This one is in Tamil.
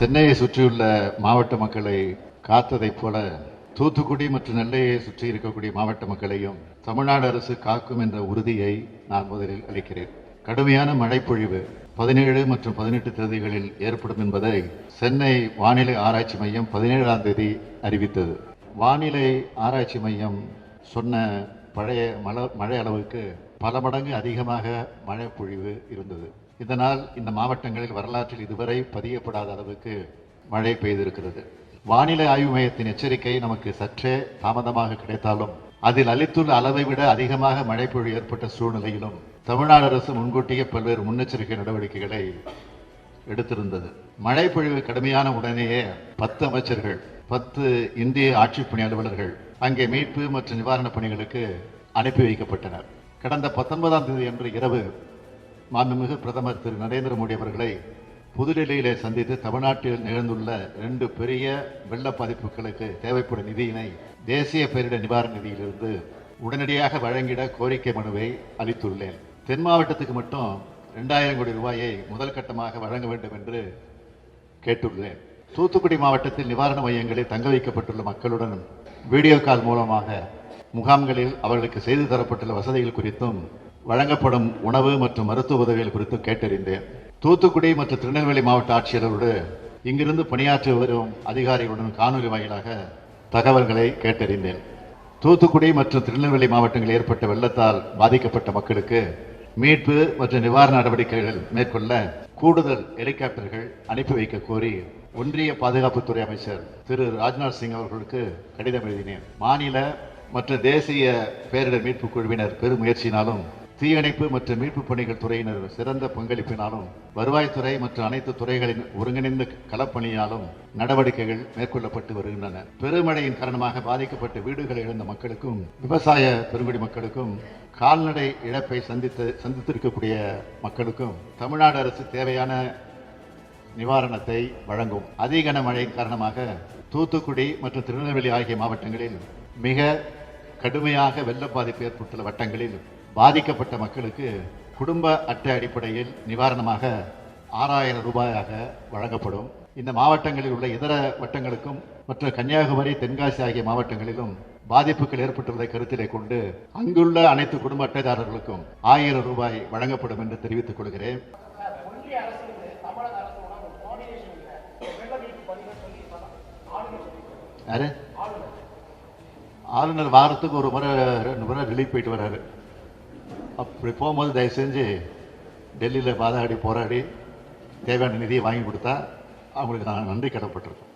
சென்னையை சுற்றியுள்ள மாவட்ட மக்களை காத்ததைப் போல தூத்துக்குடி மற்றும் நெல்லையை சுற்றி இருக்கக்கூடிய மாவட்ட மக்களையும் தமிழ்நாடு அரசு காக்கும் என்ற உறுதியை நான் முதலில் அளிக்கிறேன். கடுமையான மழைப்பொழிவு பதினேழு மற்றும் பதினெட்டு தேதிகளில் ஏற்படும் என்பதை சென்னை வானிலை ஆராய்ச்சி மையம் பதினேழாம் தேதி அறிவித்தது. வானிலை ஆராய்ச்சி மையம் சொன்ன பழைய மழை மழை அளவுக்கு பல மடங்கு அதிகமாக மழை பொழிவு இருந்தது. இதனால் இந்த மாவட்டங்களில் வரலாற்றில் இதுவரை பதியப்படாத அளவுக்கு மழை பெய்திருக்கிறது. வானிலை ஆய்வு மையத்தின் எச்சரிக்கை நமக்கு சற்றே தாமதமாக கிடைத்தாலும் அதில் அளித்துள்ள அளவை விட அதிகமாக மழைப்பொழிவு ஏற்பட்ட சூழ்நிலையிலும் தமிழ்நாடு அரசு முன்கூட்டியே பல்வேறு முன்னெச்சரிக்கை நடவடிக்கைகளை எடுத்திருந்தது. மழை பொழிவு கடுமையான உடனேயே பத்து அமைச்சர்கள் பத்து இந்திய ஆட்சிப் பணி அலுவலர்கள் அங்கே மீட்பு மற்றும் நிவாரணப் பணிகளுக்கு அனுப்பி வைக்கப்பட்டனர். கடந்த பத்தொன்பதாம் தேதி அன்று இரவு மாண்புமிகு பிரதமர் திரு நரேந்திர மோடி அவர்களை புதுடெல்லியிலே சந்தித்து தமிழ்நாட்டில் நிகழ்ந்துள்ள இரண்டு பெரிய வெள்ள பாதிப்புகளுக்கு தேவைப்படும் நிதியினை தேசிய பேரிடர் நிவாரண நிதியிலிருந்து உடனடியாக வழங்கிட கோரிக்கை மனுவை அளித்துள்ளேன். தென் மாவட்டத்துக்கு மட்டும் ரெண்டாயிரம் கோடி ரூபாயை முதல் கட்டமாக வழங்க வேண்டும் என்று கேட்டுள்ளேன். தூத்துக்குடி மாவட்டத்தில் நிவாரண மையங்களில் தங்க வைக்கப்பட்டுள்ள மக்களுடன் வீடியோ கால் மூலமாக முகாம்களில் அவர்களுக்கு செய்து தரப்பட்டுள்ள வசதிகள் குறித்தும் வழங்கப்படும் உணவு மற்றும் மருத்துவ உதவிகள் குறித்து கேட்டறிந்தேன். தூத்துக்குடி மற்றும் திருநெல்வேலி மாவட்ட ஆட்சியரோடு இங்கிருந்து பணியாற்றி வரும் அதிகாரிகளுடன் காணொலி வாயிலாக தகவல்களை கேட்டறிந்தேன். தூத்துக்குடி மற்றும் திருநெல்வேலி மாவட்டங்களில் ஏற்பட்ட வெள்ளத்தால் பாதிக்கப்பட்ட மக்களுக்கு மீட்பு மற்றும் நிவாரண நடவடிக்கைகள் மேற்கொள்ள கூடுதல் ஹெலிகாப்டர்கள் அனுப்பி வைக்க கோரி ஒன்றிய பாதுகாப்புத்துறை அமைச்சர் திரு ராஜ்நாத் சிங் அவர்களுக்கு கடிதம் எழுதினேன். மாநில மற்றும் தேசிய பேரிடர் மீட்பு குழுவினர் பெரும் முயற்சியினாலும் தீயணைப்பு மற்றும் மீட்பு பணிகள் துறையினர் சிறந்த பங்களிப்பினாலும் வருவாய்த்துறை மற்றும் அனைத்து துறைகளின் ஒருங்கிணைந்த களப்பணியாலும் நடவடிக்கைகள் மேற்கொள்ளப்பட்டு வருகின்றன. பெருமழையின் காரணமாக பாதிக்கப்பட்ட வீடுகளை இழந்த மக்களுக்கும் விவசாய பெருங்குடி மக்களுக்கும் கால்நடை இழப்பை சந்தித்து சந்தித்திருக்கக்கூடிய மக்களுக்கும் தமிழ்நாடு அரசு தேவையான நிவாரணத்தை வழங்கும். அதிக மழையின் காரணமாக தூத்துக்குடி மற்றும் திருநெல்வேலி ஆகிய மாவட்டங்களில் மிக கடுமையாக வெள்ள பாதிப்பு ஏற்பட்டுள்ள வட்டங்களில் பாதிக்கப்பட்ட மக்களுக்கு குடும்ப அட்டை அடிப்படையில் நிவாரணமாக ஆறாயிரம் ரூபாயாக வழங்கப்படும். இந்த மாவட்டங்களில் உள்ள இதர வட்டங்களுக்கும் மற்றும் கன்னியாகுமரி தென்காசி ஆகிய மாவட்டங்களிலும் பாதிப்புகள் ஏற்பட்டுள்ளதை கருத்திலே கொண்டு அங்குள்ள அனைத்து குடும்ப அட்டைதாரர்களுக்கும் ஆயிரம் ரூபாய் வழங்கப்படும் என்று தெரிவித்துக் கொள்கிறேன். யாரு? ஆளுநர் வாரத்துக்கு ஒரு முறை ரெண்டு முறை டெல்லி போயிட்டு வர்றாரு. அப்படி போகும்போது தயவு செஞ்சு டெல்லியில் பாதாடி போராடி தேவையான நிதியை வாங்கி கொடுத்தா அவங்களுக்கு நான் நன்றி கடப்பட்டிருக்கேன்